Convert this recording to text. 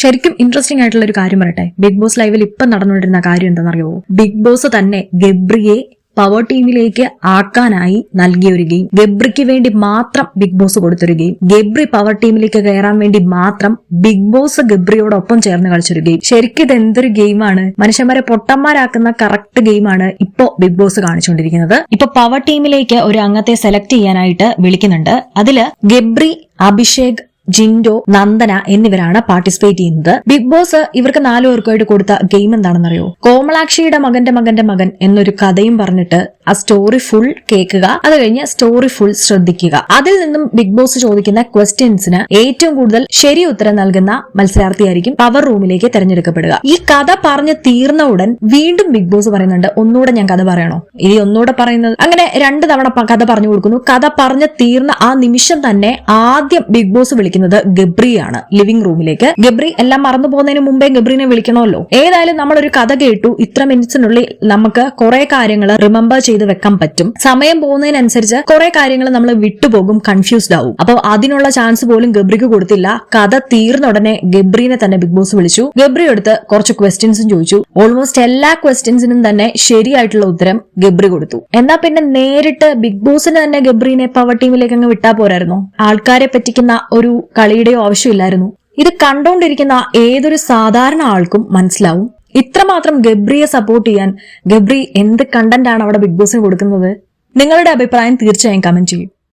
ശരിക്കും ഇൻട്രസ്റ്റിംഗ് ആയിട്ടുള്ള ഒരു കാര്യം പറയട്ടെ. ബിഗ് ബോസ് ലൈവിൽ ഇപ്പം നടന്നുകൊണ്ടിരുന്ന കാര്യം എന്താണെന്നറിയോ ബിഗ് ബോസ് തന്നെ ഗബ്രിയെ പവർ ടീമിലേക്ക് ആക്കാനായി നൽകിയ ഒരു ഗെയിം ഗബ്രിക്ക് വേണ്ടി മാത്രം ബിഗ് ബോസ് കൊടുത്തൊരു ഗെയിം ഗബ്രി പവർ ടീമിലേക്ക് കയറാൻ വേണ്ടി മാത്രം ബിഗ് ബോസ് ഗബ്രിയോടൊപ്പം ചേർന്ന് കളിച്ചൊരു ഗെയിം ശരിക്കും ഇത് എന്തൊരു ഗെയിമാണ് മനുഷ്യന്മാരെ പൊട്ടന്മാരാക്കുന്ന കറക്റ്റ് ഗെയിമാണ് ഇപ്പോ ബിഗ് ബോസ് കാണിച്ചുകൊണ്ടിരിക്കുന്നത്. ഇപ്പൊ പവർ ടീമിലേക്ക് ഒരു അംഗത്തെ സെലക്ട് ചെയ്യാനായിട്ട് വിളിക്കുന്നുണ്ട്. അതിൽ ഗബ്രി അഭിഷേക് ജിൻഡോ നന്ദന എന്നിവരാണ് പാർട്ടിസിപ്പേറ്റ് ചെയ്യുന്നത്. ബിഗ് ബോസ് ഇവർക്ക് നാലു പേർക്കായിട്ട് കൊടുത്ത ഗെയിം എന്താണെന്നറിയോ? കോമളാക്ഷിയുടെ മകന്റെ മകന്റെ മകൻ എന്നൊരു കഥയും പറഞ്ഞിട്ട് ആ സ്റ്റോറി ഫുൾ കേൾക്കുക. അത് കഴിഞ്ഞ് സ്റ്റോറി ഫുൾ ശ്രദ്ധിക്കുക. അതിൽ നിന്നും ബിഗ് ബോസ് ചോദിക്കുന്ന ക്വസ്റ്റ്യൻസിന് ഏറ്റവും കൂടുതൽ ശരി ഉത്തരം നൽകുന്ന മത്സരാർത്ഥിയായിരിക്കും പവർ റൂമിലേക്ക് തെരഞ്ഞെടുക്കപ്പെടുക. ഈ കഥ പറഞ്ഞ് തീർന്ന ഉടൻ വീണ്ടും ബിഗ് ബോസ് പറയുന്നുണ്ട് ഒന്നുകൂടെ ഞാൻ കഥ പറയണോ? ഇനി ഒന്നുകൂടെ പറയുന്നത്. അങ്ങനെ രണ്ട് തവണ കഥ പറഞ്ഞു കൊടുക്കുന്നു. കഥ പറഞ്ഞ് തീർന്ന ആ നിമിഷം തന്നെ ആദ്യം ബിഗ് ബോസ് വിളിക്കുന്നത് ഗബ്രിയാണ് ലിവിംഗ് റൂമിലേക്ക് ഗബ്രി എല്ലാം മറന്നു പോകുന്നതിന് മുമ്പേ ഗബ്രിനെ വിളിക്കണമല്ലോ. ഏതായാലും നമ്മളൊരു കഥ കേട്ടു. ഇത്ര മിനിറ്റ്സിനുള്ളിൽ നമുക്ക് കുറെ കാര്യങ്ങൾ റിമെമ്പർ ചെയ്ത് വെക്കാൻ പറ്റും. സമയം പോകുന്നതിനനുസരിച്ച് കുറെ കാര്യങ്ങൾ നമ്മൾ വിട്ടുപോകും കൺഫ്യൂസ്ഡ് ആവും. അപ്പോൾ അതിനുള്ള ചാൻസ് പോലും ഗബ്രിക്ക് കൊടുത്തില്ല. കഥ തീർന്ന ഉടനെ ഗബ്രീനെ തന്നെ ബിഗ് ബോസ് വിളിച്ചു. ഗബ്രി എടുത്ത് കുറച്ച് ക്വസ്റ്റ്യൻസും ചോദിച്ചു. ഓൾമോസ്റ്റ് എല്ലാ ക്വസ്റ്റ്യൻസിനും തന്നെ ശരിയായിട്ടുള്ള ഉത്തരം ഗബ്രി കൊടുത്തു. എന്നാ പിന്നെ നേരിട്ട് ബിഗ് ബോസിന് തന്നെ ഗബ്രീനെ പവർ ടീമിലേക്ക് അങ്ങ് വിട്ടാ പോരായിരുന്നു. ആൾക്കാരെ പറ്റിക്കുന്ന ഒരു കളിയുടെയോ ആവശ്യമില്ലായിരുന്നു. ഇത് കണ്ടോണ്ടിരിക്കുന്ന ഏതൊരു സാധാരണ ആൾക്കും മനസ്സിലാവും. ഇത്രമാത്രം ഗബ്രിയെ സപ്പോർട്ട് ചെയ്യാൻ ഗബ്രി എന്ത് കണ്ടന്റ് ആണ് അവിടെ ബിഗ് ബോസിന് കൊടുക്കുന്നത്? നിങ്ങളുടെ അഭിപ്രായം തീർച്ചയായും കമന്റ് ചെയ്യും.